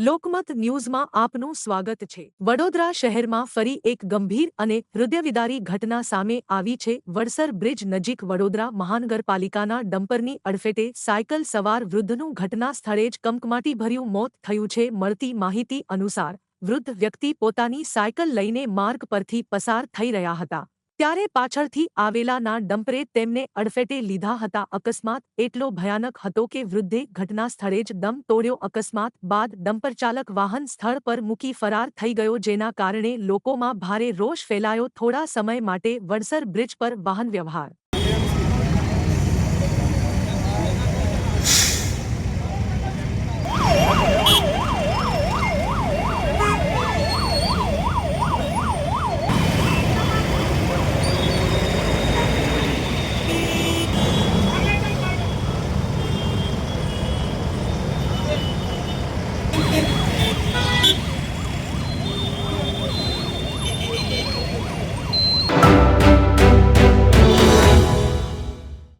લોકમત ન્યૂઝમાં આપનું સ્વાગત છે. વડોદરા શહેરમાં ફરી એક ગંભીર અને હૃદયવિદારી ઘટના સામે આવી છે. વડસર બ્રિજ નજીક વડોદરા મહાનગરપાલિકાના ડમ્પરની અડફેટે સાયકલ સવાર વૃદ્ધનું ઘટના સ્થળે જ કંકમાટીભર્યું મોત થયું છે. મળતી માહિતી અનુસાર વૃદ્ધ વ્યક્તિ પોતાની સાયકલ લઈને માર્ગ પરથી પસાર થઈ રહ્યા હતા. ત્યારે પાછળથી આવેલાના ડમ્પરે તેમને અડફેટે લીધા હતા. અકસ્માત એટલો ભયાનક હતો કે વૃદ્ધે ઘટના સ્થળે જ દમ તોડ્યો. અકસ્માત બાદ ડમ્પર ચાલક વાહન સ્થળ પર મૂકી ફરાર થઈ ગયો, જેના કારણે લોકોમાં ભારે રોષ ફેલાયો. થોડા સમય માટે વડસર બ્રિજ પર વાહન વ્યવહાર